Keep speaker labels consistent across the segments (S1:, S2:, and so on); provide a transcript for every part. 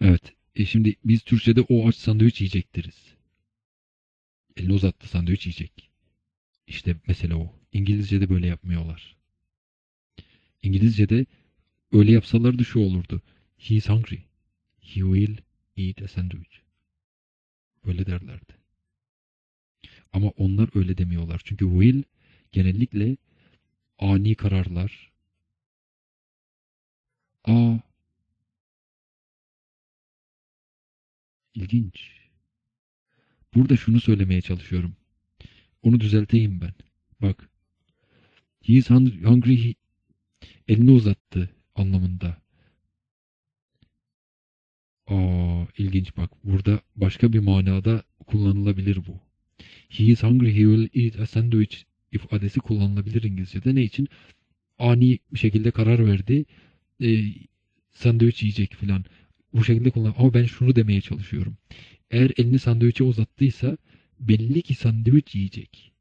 S1: Evet. E şimdi biz Türkçe'de o aç sandviç yiyecek deriz. Elini uzattı sandviç yiyecek. İşte mesele o. İngilizce'de böyle yapmıyorlar. İngilizce'de öyle yapsalardı şu olurdu. He is hungry. He will eat a sandwich. Böyle derlerdi. Ama onlar öyle demiyorlar. Çünkü will genellikle ani kararlar. Aa ilginç. Burada şunu söylemeye çalışıyorum. Onu düzelteyim ben. Bak. He is hungry. He... Elini uzattı anlamında. Aa, ilginç bak. Burada başka bir manada kullanılabilir bu. He is hungry, he will eat a sandwich ifadesi kullanılabilir İngilizce'de. Ne için? Ani bir şekilde karar verdi. E, sandviç yiyecek filan. Bu şekilde kullan. Ama ben şunu demeye çalışıyorum. Eğer elini sandviçe uzattıysa belli ki sandviç yiyecek.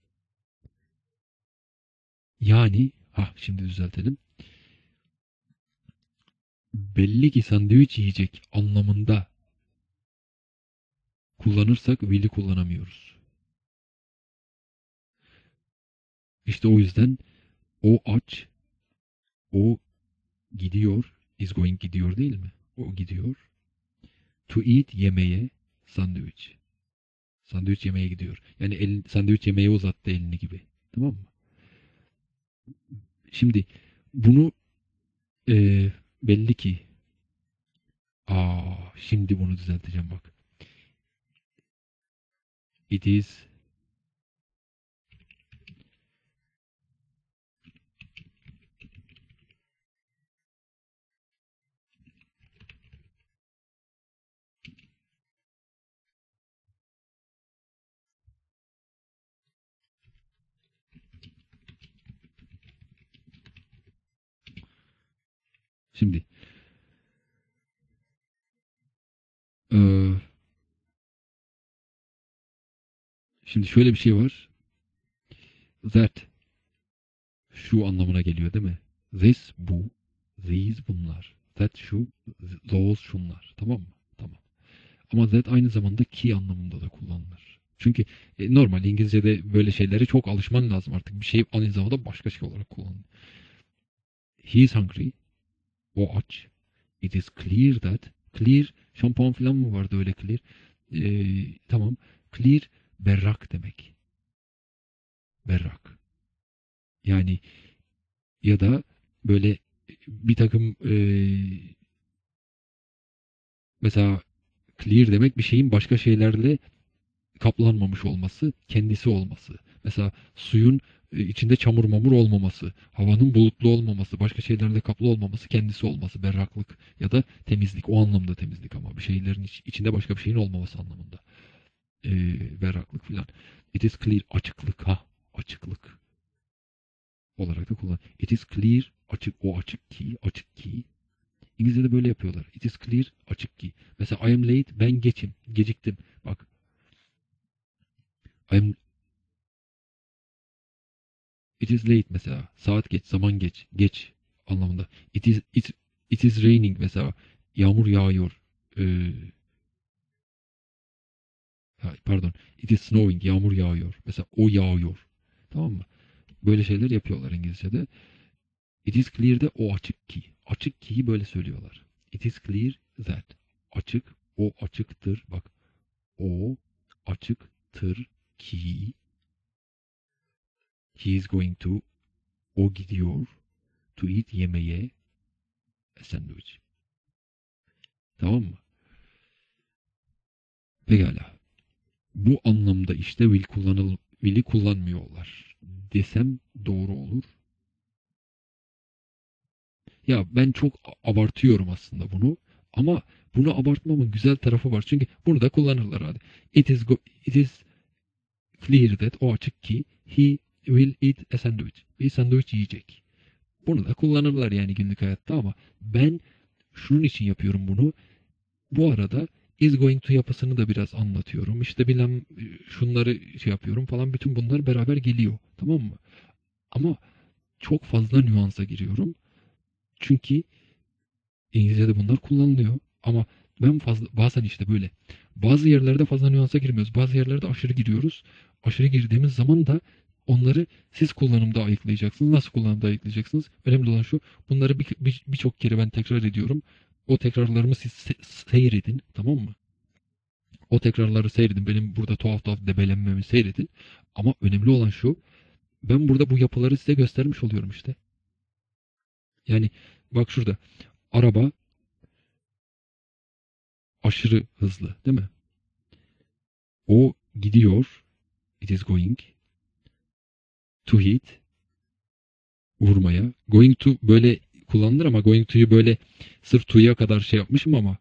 S1: Yani, ha şimdi düzeltelim. Belli ki sandviç yiyecek anlamında kullanırsak will'i kullanamıyoruz. İşte o yüzden o aç, o gidiyor, is going gidiyor değil mi? O gidiyor. To eat yemeye, sandviç. Sandviç yemeye gidiyor. Yani el, sandviç yemeye uzattı elini gibi. Tamam mı? Şimdi bunu e, belli ki aa şimdi bunu düzelteceğim bak. It is Şimdi ee, şimdi şöyle bir şey var. That şu anlamına geliyor değil mi? This bu, these bunlar. That şu, those şunlar. Tamam mı? Tamam. Ama that aynı zamanda ki anlamında da kullanılır. Çünkü e, normal İngilizce'de böyle şeylere çok alışman lazım artık. Bir şey aynı zamanda başka şey olarak kullanılır. He is hungry. O aç. It is clear that. Clear. Şampuan falan mı vardı öyle clear? Ee, tamam. Clear berrak demek. Berrak. Yani ya da böyle bir takım e, mesela clear demek bir şeyin başka şeylerle kaplanmamış olması, kendisi olması. Mesela suyun içinde çamur mamur olmaması, havanın bulutlu olmaması, başka şeylerle kaplı olmaması, kendisi olması, berraklık ya da temizlik. O anlamda temizlik ama bir şeylerin iç, içinde başka bir şeyin olmaması anlamında. Ee, berraklık filan. It is clear, açıklık ha, açıklık olarak da kullan. It is clear, açık, o açık ki, açık ki. İngilizce'de böyle yapıyorlar. It is clear, açık ki. Mesela I am late, ben geçim, geciktim. Bak. I am It is late mesela. Saat geç, zaman geç, geç anlamında. It is it, it is raining mesela. Yağmur yağıyor. Ee, pardon. It is snowing. Yağmur yağıyor. Mesela o yağıyor. Tamam mı? Böyle şeyler yapıyorlar İngilizce'de. It is clear de o açık ki. Açık ki'yi böyle söylüyorlar. It is clear that. Açık. O açıktır. Bak. O açıktır ki He is going to o gidiyor to eat yemeye a sandwich. Tamam mı? Pekala. Bu anlamda işte will kullanıl will'i kullanmıyorlar desem doğru olur. Ya ben çok abartıyorum aslında bunu ama bunu abartmamın güzel tarafı var. Çünkü bunu da kullanırlar hadi. It is go, it is clear that o açık ki he will eat a sandwich. Bir sandviç yiyecek. Bunu da kullanırlar yani günlük hayatta ama ben şunun için yapıyorum bunu. Bu arada is going to yapısını da biraz anlatıyorum. İşte bilmem şunları şey yapıyorum falan. Bütün bunlar beraber geliyor. Tamam mı? Ama çok fazla nüansa giriyorum. Çünkü İngilizce'de bunlar kullanılıyor. Ama ben fazla bazen işte böyle bazı yerlerde fazla nüansa girmiyoruz. Bazı yerlerde aşırı giriyoruz. Aşırı girdiğimiz zaman da onları siz kullanımda ayıklayacaksınız. Nasıl kullanımda ayıklayacaksınız? Önemli olan şu. Bunları birçok bir, bir, kere ben tekrar ediyorum. O tekrarlarımı siz se seyredin. Tamam mı? O tekrarları seyredin. Benim burada tuhaf tuhaf debelenmemi seyredin. Ama önemli olan şu. Ben burada bu yapıları size göstermiş oluyorum işte. Yani bak şurada. Araba aşırı hızlı değil mi? O gidiyor. It is going to hit vurmaya. Going to böyle kullanılır ama going to'yu böyle sırf to'ya kadar şey yapmışım ama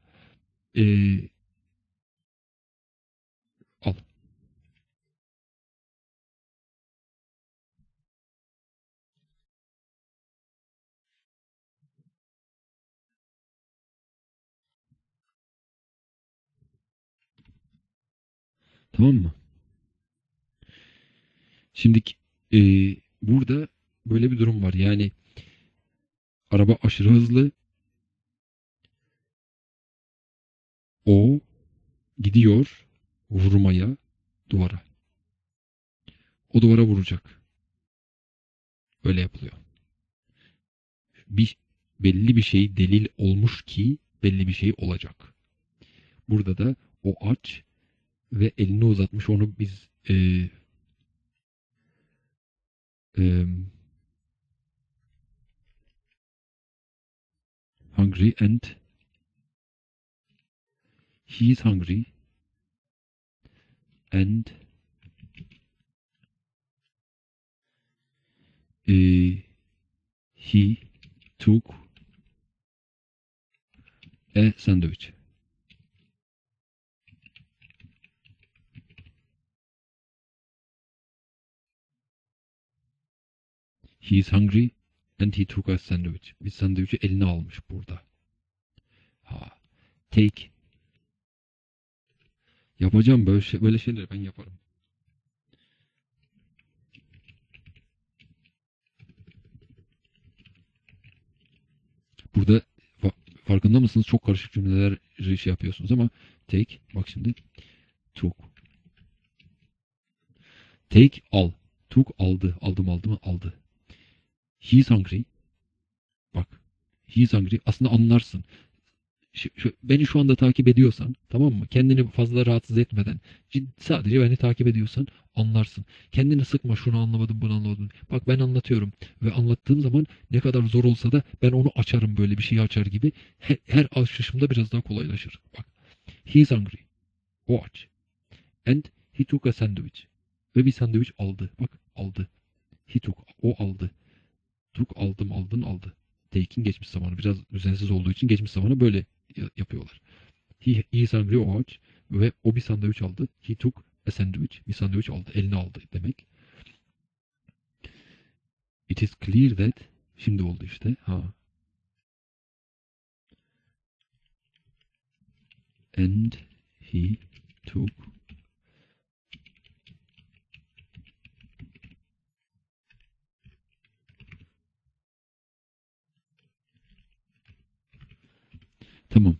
S1: ee, al. Tamam mı? Şimdi e, burada böyle bir durum var. Yani araba aşırı hızlı. O gidiyor vurmaya duvara. O duvara vuracak. Öyle yapılıyor. Bir belli bir şey delil olmuş ki belli bir şey olacak. Burada da o aç ve elini uzatmış onu biz e, e, hungry and he is hungry and e, he took a sandwich. He is hungry and he took a sandwich. Bir sandviçi eline almış burada. Ha. Take. Yapacağım böyle, şey, böyle şeyleri ben yaparım. Burada farkında mısınız? Çok karışık cümleler şey yapıyorsunuz ama take bak şimdi took take al took aldı aldım aldım aldı he is hungry bak he is hungry aslında anlarsın beni şu anda takip ediyorsan tamam mı? Kendini fazla rahatsız etmeden sadece beni takip ediyorsan anlarsın. Kendini sıkma şunu anlamadım bunu anlamadım. Bak ben anlatıyorum ve anlattığım zaman ne kadar zor olsa da ben onu açarım böyle bir şeyi açar gibi. Her, her açışımda biraz daha kolaylaşır. Bak he is hungry. O aç. And he took a sandwich. Ve bir sandviç aldı. Bak aldı. He took. O aldı. Took aldım aldın aldı. Take'in geçmiş zamanı. Biraz düzensiz olduğu için geçmiş zamanı böyle yapıyorlar. He, he hungry o aç ve o bir sandviç aldı. He took a sandwich. Bir sandviç aldı. Eline aldı demek. It is clear that şimdi oldu işte. Ha. And he took Tamam.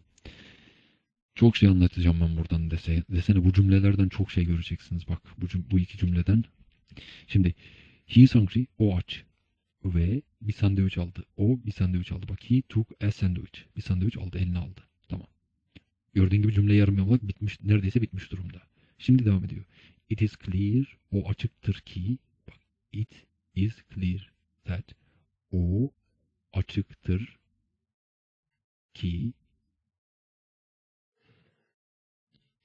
S1: Çok şey anlatacağım ben buradan dese, desene. Bu cümlelerden çok şey göreceksiniz. Bak bu, bu iki cümleden. Şimdi he is hungry. O aç. Ve bir sandviç aldı. O bir sandviç aldı. Bak he took a sandwich. Bir sandviç aldı. Eline aldı. Tamam. Gördüğün gibi cümle yarım yamalak bitmiş. Neredeyse bitmiş durumda. Şimdi devam ediyor. It is clear. O açıktır ki. Bak it is clear that. O açıktır ki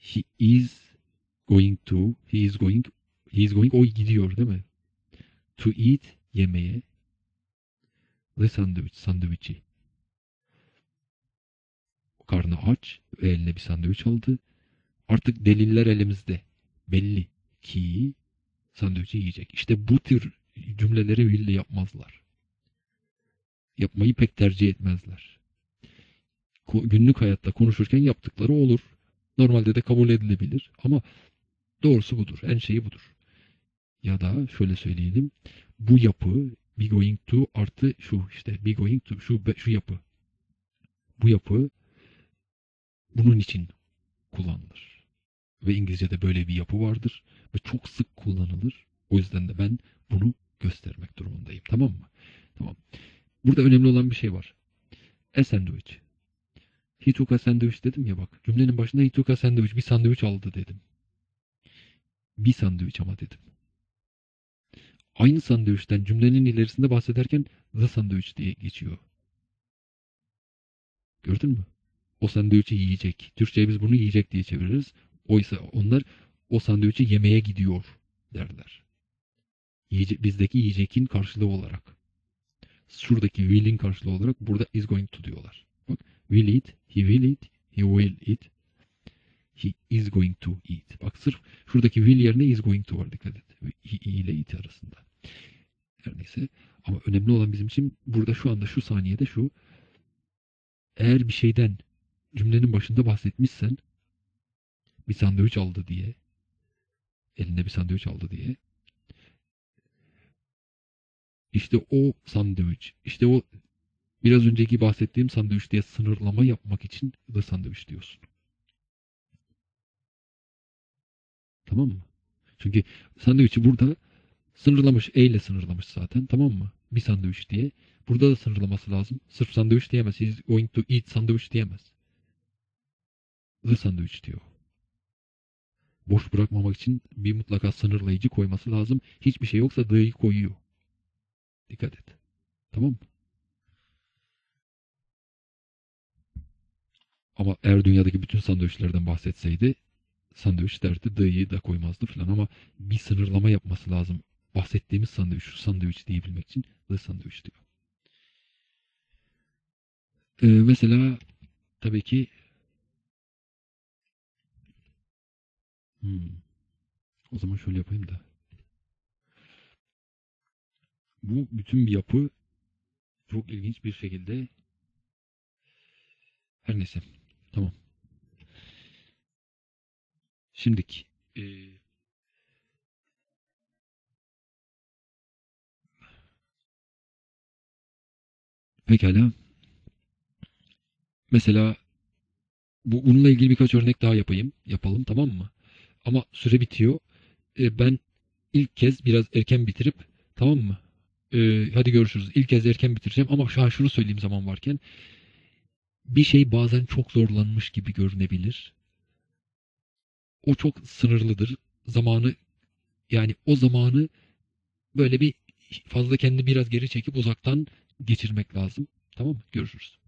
S1: he is going to he is going he is going o gidiyor değil mi? To eat yemeye the sandwich sandviçi. Karnı aç ve eline bir sandviç aldı. Artık deliller elimizde. Belli ki sandviçi yiyecek. İşte bu tür cümleleri bile yapmazlar. Yapmayı pek tercih etmezler. Günlük hayatta konuşurken yaptıkları olur. Normalde de kabul edilebilir ama doğrusu budur. En şeyi budur. Ya da şöyle söyleyelim. Bu yapı be going to artı şu işte be going to şu şu yapı. Bu yapı bunun için kullanılır. Ve İngilizce'de böyle bir yapı vardır ve çok sık kullanılır. O yüzden de ben bunu göstermek durumundayım. Tamam mı? Tamam. Burada önemli olan bir şey var. A sandwich. He took a sandwich dedim ya bak. Cümlenin başında he took a sandwich. Bir sandviç aldı dedim. Bir sandviç ama dedim. Aynı sandviçten cümlenin ilerisinde bahsederken the sandwich diye geçiyor. Gördün mü? O sandviçi yiyecek. Türkçe'ye biz bunu yiyecek diye çeviririz. Oysa onlar o sandviçi yemeye gidiyor derler. Yiyece bizdeki yiyecekin karşılığı olarak. Şuradaki will'in karşılığı olarak burada is going to diyorlar. Will eat, he will eat, he will eat, he is going to eat. Bak sırf şuradaki will yerine is going to var dikkat et. He ile eat arasında. Her neyse ama önemli olan bizim için burada şu anda şu saniyede şu eğer bir şeyden cümlenin başında bahsetmişsen bir sandviç aldı diye elinde bir sandviç aldı diye işte o sandviç işte o biraz önceki bahsettiğim sandviç diye sınırlama yapmak için the sandviç diyorsun. Tamam mı? Çünkü sandviçi burada sınırlamış. E ile sınırlamış zaten. Tamam mı? Bir sandviç diye. Burada da sınırlaması lazım. Sırf sandviç diyemez. He's going to eat sandwich diyemez. The sandwich diyor. Boş bırakmamak için bir mutlaka sınırlayıcı koyması lazım. Hiçbir şey yoksa the'yi koyuyor. Dikkat et. Tamam mı? Ama eğer dünyadaki bütün sandviçlerden bahsetseydi sandviç derdi the'yi da koymazdı falan ama bir sınırlama yapması lazım. Bahsettiğimiz sandviç şu sandviç diyebilmek için the sandviç diyor. Ee, mesela tabii ki hmm, o zaman şöyle yapayım da bu bütün bir yapı çok ilginç bir şekilde her neyse tamam. Şimdiki e, pekala. Mesela bu bununla ilgili birkaç örnek daha yapayım yapalım tamam mı? Ama süre bitiyor. E, ben ilk kez biraz erken bitirip tamam mı? Ee, hadi görüşürüz. İlk kez erken bitireceğim ama şu an şunu söyleyeyim zaman varken. Bir şey bazen çok zorlanmış gibi görünebilir. O çok sınırlıdır. Zamanı yani o zamanı böyle bir fazla kendi biraz geri çekip uzaktan geçirmek lazım. Tamam mı? Görüşürüz.